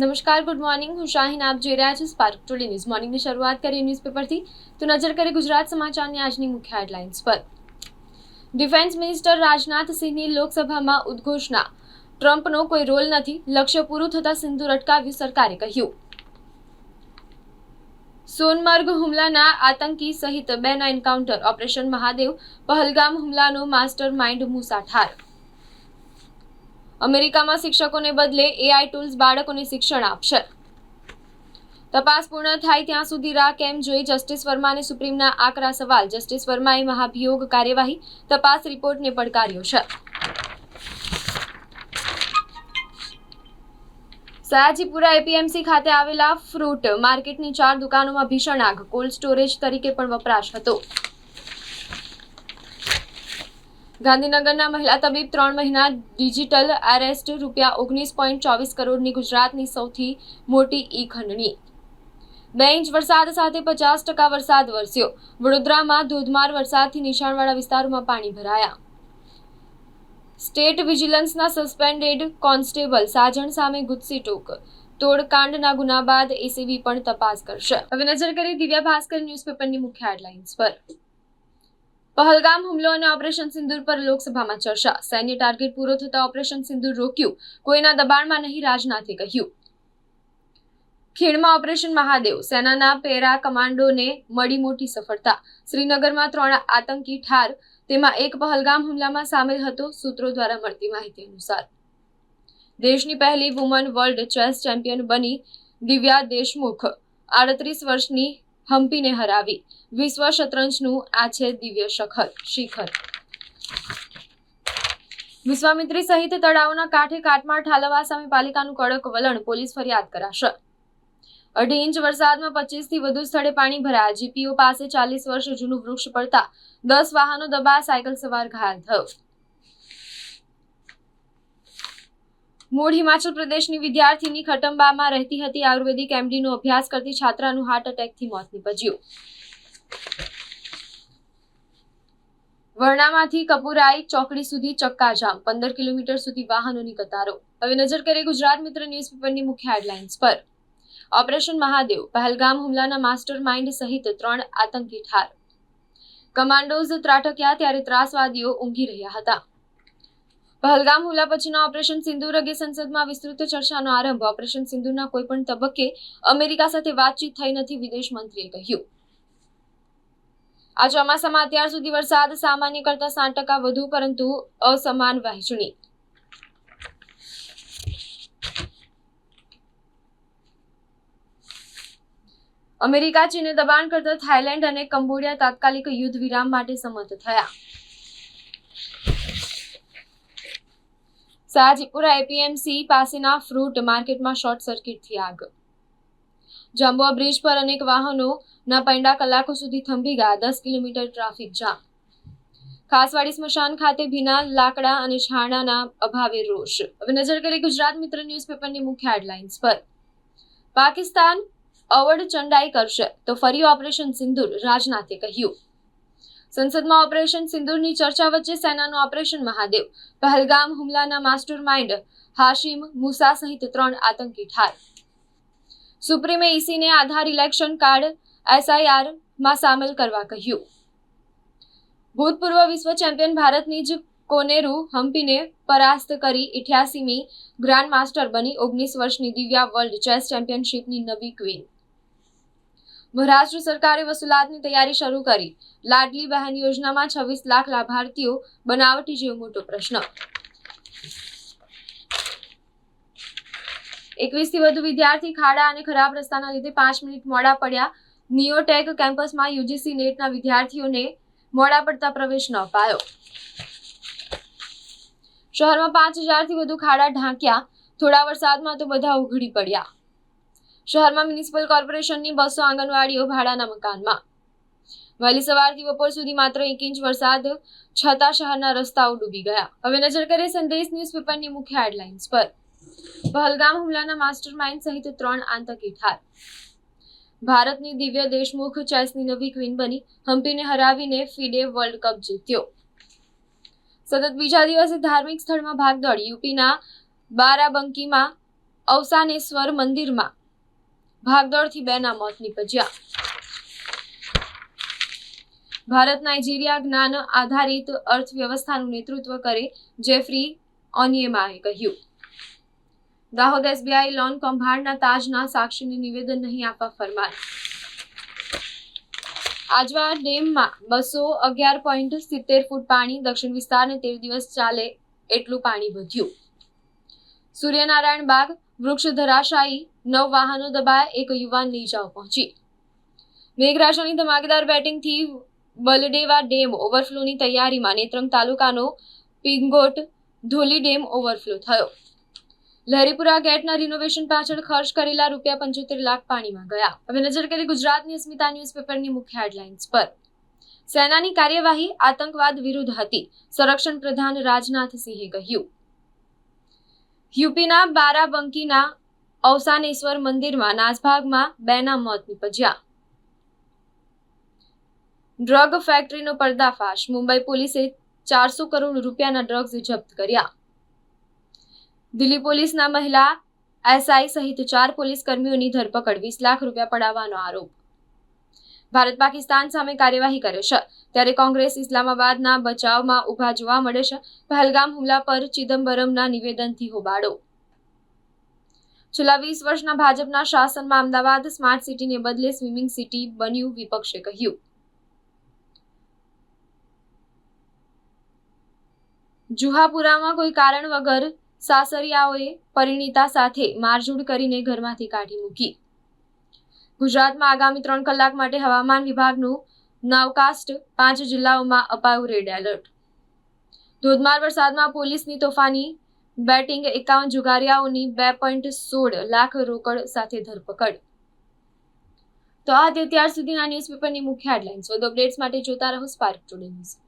નમસ્કાર, good morning. હું શાહીન, આપ જોઈ રહ્યા છો સ્પાર્ક ટુડે ન્યૂઝ મોર્નિંગની શરૂઆત કરીએ ન્યૂઝપેપરથી તો નજર કરીએ ગુજરાત સમાચારની આજની મુખ્ય હેડલાઇન્સ પર. ડિફેન્સ મિનિસ્ટર રાજનાથ સિંહની લોકસભામાં ઉદ્ઘોષણા. ટ્રમ્પનો કોઈ રોલ નથી. લક્ષ્ય પૂરું થતાં સિંધુ અટકાવ્યું સરકારે કહ્યું. સોનમર્ગ હુમલાના આતંકી સહિત બેના એન્કાઉન્ટર ઓપરેશન મહાદેવ. પહલગામ હુમલાનો માસ્ટર માઇન્ડ મુસા ઠાર અમેરિકામાં શિક્ષકોને બદલે એઆઈ ટૂલ્સ બાળકોને શિક્ષણ આપશે. તપાસ પૂર્ણ થાય ત્યાં સુધી રાહ કેમ જોઈ જસ્ટિસ વર્માને સુપ્રીમના આકરા સવાલ. જસ્ટિસ વર્માએ મહાભિયોગ કાર્યવાહી તપાસ રિપોર્ટને પડકાર્યો છે. સયાજીપુરા એપીએમસી ખાતે આવેલા ફ્રૂટ માર્કેટની ચાર દુકાનોમાં ભીષણ આગ. કોલ્ડ સ્ટોરેજ તરીકે પણ વપરાશ હતો. ગાંધીનગરના મહિલા તબીબ ત્રણ મહિના ડિજિટલ એરેસ્ટ રૂપિયા ઓગણીસ પોઈન્ટ ચોવીસ કરોડની ગુજરાતની સૌથી મોટી ઈ ખંડણી. બે ઇંચ વરસાદ સાથે પચાસ ટકા વરસાદ વરસ્યો. વડોદરામાં ધોધમાર વરસાદથી નીચાણવાળા વિસ્તારોમાં પાણી ભરાયા. સ્ટેટ વિજિલન્સના સસ્પેન્ડેડ કોન્સ્ટેબલ સાજણ સામે ગુજસી ટોક. તોડકાંડના ગુના બાદ એસીબી પણ તપાસ કરશે. હવે નજર કરી દિવ્યા ભાસ્કર ન્યૂઝપેપરની મુખ્ય હેડલાઇન્સ પર. પહલગામ હુમલો અને ઓપરેશન સિંદુર પર લોકસભામાં ચર્ચા. સૈન્ય ટાર્ગેટ પૂરો થતા ઓપરેશન સિંદુર રોક્યું. કોઈના દબાણમાં નહીં રાજનાથે કહ્યું. ખીણમાં ઓપરેશન મહાદેવ. સેનાના પેરા કમાન્ડોને મળી મોટી સફળતા. શ્રીનગરમાં ત્રણ આતંકી ઠાર. તેમાં એક પહલગામ હુમલામાં સામેલ હતો. સૂત્રો દ્વારા મળતી માહિતી અનુસાર દેશની પહેલી વુમન વર્લ્ડ ચેસ ચેમ્પિયન બની દિવ્યા દેશમુખ. આડત્રીસ વર્ષની હમ્પીને હરાવી. વિશ્વ શતરંજનું આ છે દિવ્ય શખર, શિખર. વિશ્વામિત્રી સહિત તળાવના કાંઠે કાટમાળ ઠાલવા સામે પાલિકાનું કડક વલણ પોલીસ ફરિયાદ કરાશે. અઢી ઇંચ વરસાદમાં પચીસથી વધુ સ્થળે પાણી ભરાયા. જીપીઓ પાસે ચાલીસ વર્ષ જૂનું વૃક્ષ પડતા દસ વાહનો દબા સાયકલ સવાર ઘાયલ થયો. મૂળ હિમાચલ પ્રદેશની વિદ્યાર્થીની ખટંબામાં રહેતી હતી. આયુર્વેદિક એમડીનો અભ્યાસ કરતી છાત્રાનું હાર્ટ એટેકથી મોત નીપજ્યું. વર્ણામાંથી કપુરાઈ ચોકડી સુધી ચક્કાજામ. પંદર કિલોમીટર સુધી વાહનોની કતારો. હવે નજર કરીએ ગુજરાત મિત્ર ન્યૂઝપેપરની મુખ્ય હેડલાઇન્સ પર. ઓપરેશન મહાદેવ, પહેલગામ હુમલાના માસ્ટર માઇન્ડ સહિત ત્રણ આતંકી ઠાર. કમાન્ડોઝ ત્રાટક્યા ત્યારે ત્રાસવાદીઓ ઊંઘી રહ્યા હતા. પહલગામ હુમલા પછીના ઓપરેશન સિંદૂર અંગે સંસદમાં વિસ્તૃત ચર્ચાનો આરંભ. ઓપરેશન સિંદૂરના કોઈપણ તબક્કે અમેરિકા સાથે વાતચીત થઈ નથી, વિદેશ મંત્રીએ કહ્યું. આ ચોમાસામાં અત્યાર સુધી વરસાદ સામાન્ય કરતા સાત ટકા વધુ, પરંતુ અસમાન વહેંચણી. અમેરિકા ચીને દબાણ કરતા થાઇલેન્ડ અને કંબોડિયા તાત્કાલિક યુદ્ધ વિરામ માટે સંમત થયા. શાહજીપુરા એપીએમસી પાસેના ફ્રૂટ માર્કેટમાં શોર્ટ સર્કિટથી આગ. જાંબુઆ બ્રિજ પર અનેક વાહનોના પૈંડા કલાકો સુધી થંભી ગયા. દસ કિલોમીટર ટ્રાફિક જામ. ખાસવાડી સ્મશાન ખાતે ભીના લાકડા અને છાણાના અભાવે રોષ. હવે નજર કરીએ ગુજરાત મિત્ર ન્યૂઝપેપરની મુખ્ય હેડલાઇન્સ પર. પાકિસ્તાન અવડ ચંડાઈ કરશે. તો ફરી ઓપરેશન સિંદૂર રાજનાથે કહ્યું. સંસદમાં ઓપરેશન સિંદુરની ચર્ચા વચ્ચે સેનાનું ઓપરેશન મહાદેવ, પહેલગામ હુમલાના માસ્ટર માઇન્ડ હાશિમ મુસા સહિત ત્રણ આતંકી ઠાર. સુપ્રીમે ઈસીને આધાર ઇલેક્શન કાર્ડ એસઆઈઆરમાં સામેલ કરવા કહ્યું. ભૂતપૂર્વ વિશ્વ ચેમ્પિયન ભારતની જ કોનેરુ હમ્પીને પરાસ્ત કરી ઇઠ્યાસીમી ગ્રાન્ડ માસ્ટર બની ઓગણીસ વર્ષની દિવ્યા વર્લ્ડ ચેસ ચેમ્પિયનશિપની નવી ક્વીન. મહારાષ્ટ્ર સરકારે વસૂલાતની તૈયારી શરૂ કરી. લાડલી બહેન યોજનામાં છવ્વીસ લાખ લાભાર્થીઓ. બનાવટી જેવો મોટો પ્રશ્ન. એકવીસથી વધુ વિદ્યાર્થી ખાડા અને ખરાબ રસ્તાના લીધે પાંચ મિનિટ મોડા પડ્યા. નિયોટેક કેમ્પસમાં યુજીસી નેટના વિદ્યાર્થીઓને મોડા પડતા પ્રવેશ ન અપાયો. શહેરમાં પાંચ હજારથી વધુ ખાડા ઢાંક્યા. થોડા વરસાદમાં તો બધા ઉઘડી પડ્યા. શહેરમાં મ્યુનિસિપલ કોર્પોરેશનની બસો આંગણવાડીઓ, ભાડાના મકાનમાં. વહેલી સવારથી બપોર સુધી માત્ર એક ઇંચ વરસાદ, છતાં શહેરના રસ્તાઓ ડૂબી ગયા. હવે નજર કરીએ સંદેશ ન્યૂઝપેપરની મુખ્ય હેડલાઇન્સ પર. પહલગામ હુમલાના માસ્ટર માઇન્ડ સહિત ત્રણ આતંકી ઠાર. ભારતની દિવ્ય દેશમુખ ચેસની નવી ક્વીન બની હમ્પીને હરાવીને ફિડે વર્લ્ડ કપ જીત્યો. સતત બીજા દિવસે ધાર્મિક સ્થળમાં ભાગદોડ યુપીના બારાબંકીમાં અવસાનેશ્વર મંદિરમાં. ભાગદોડથી બેના મોત નીપજ્યા. ભારત નાઇજીરિયા જ્ઞાન આધારિત અર્થવ્યવસ્થાનું નેતૃત્વ કરે જેફ્રી ઓનિયમાએ કહ્યું. દાહોદ એસબીઆઈ લોન કૌભાંડના તાજના સાક્ષીને નિવેદન નહીં આપવા ફરમાન. આજવા ડેમમાં બસો અગિયાર પોઈન્ટ સિત્તેર ફૂટ પાણી દક્ષિણ વિસ્તારને તેર દિવસ ચાલે એટલું પાણી વધ્યું. સૂર્યનારાયણ બાગ વૃક્ષ ધરાશાયી નવ વાહનો દબાયા એક યુવાન ઈજાઓ પહોંચી. મેઘરાજાની ધમાકેદાર બેટિંગથી બલડેવા ડેમ ઓવરફ્લોની તૈયારીમાં નેત્રંગ તાલુકાનો પિંગોટ ધોલી ડેમ ઓવરફ્લો થયો. લહેરીપુરા ગેટના રિનોવેશન પાછળ ખર્ચ કરેલા રૂપિયા પંચોતેર લાખ પાણીમાં ગયા. હવે નજર કરી ગુજરાતની અસ્મિતા ન્યૂઝપેપરની મુખ્ય હેડલાઇન્સ પર. સેનાની કાર્યવાહી આતંકવાદ વિરુદ્ધ હતી. સંરક્ષણ પ્રધાન રાજનાથ સિંહે કહ્યું. યુપીના બારાબંકીના અવસાનેશ્વર મંદિરમાં નાસભાગમાં બેના મોત નીપજ્યા. ડ્રગ ફેક્ટરીનો પર્દાફાશ. મુંબઈ પોલીસે ચારસો કરોડ રૂપિયાના ડ્રગ્સ જપ્ત કર્યા. દિલ્હી પોલીસના મહિલા એસઆઈ સહિત ચાર પોલીસ કર્મીઓની ધરપકડ. વીસ લાખ રૂપિયા પડાવવાનો આરોપ. ભારત પાકિસ્તાન સામે કાર્યવાહી કરે છે. ત્યારે કોંગ્રેસ ઇસ્લામાબાદના બચાવમાં ઊભા જોવા મળે છે. પહેલગામ હુમલા પર ચિદમ્બરમના નિવેદનથી હોબાળો. છેલ્લા વીસ વર્ષના ભાજપના શાસનમાં અમદાવાદ સ્માર્ટ સિટીને બદલે સ્વિમિંગ સિટી બન્યું વિપક્ષે કહ્યું. જુહાપુરામાં કોઈ કારણ વગર સાસરિયાઓએ પરિણીતા સાથે મારઝૂડ કરીને ઘરમાંથી કાઢી મૂકી. ગુજરાતમાં આગામી ત્રણ કલાક માટે હવામાન વિભાગનું નાવકાસ્ટ પાંચ જિલ્લાઓમાં અપાયું રેડ એલર્ટ. ધોધમાર વરસાદમાં પોલીસની તોફાની, બેટિંગ એકાવન જુગારિયાઓની બે પોઈન્ટ સોળ લાખ રોકડ સાથે ધરપકડ. તો આ તે ત્યાર સુધીના ન્યૂઝપેપરની મુખ્ય હેડલાઇન્સ વધુ અપડેટ્સ માટે જોતા રહો સ્પાર્ક ટુડે ન્યૂઝ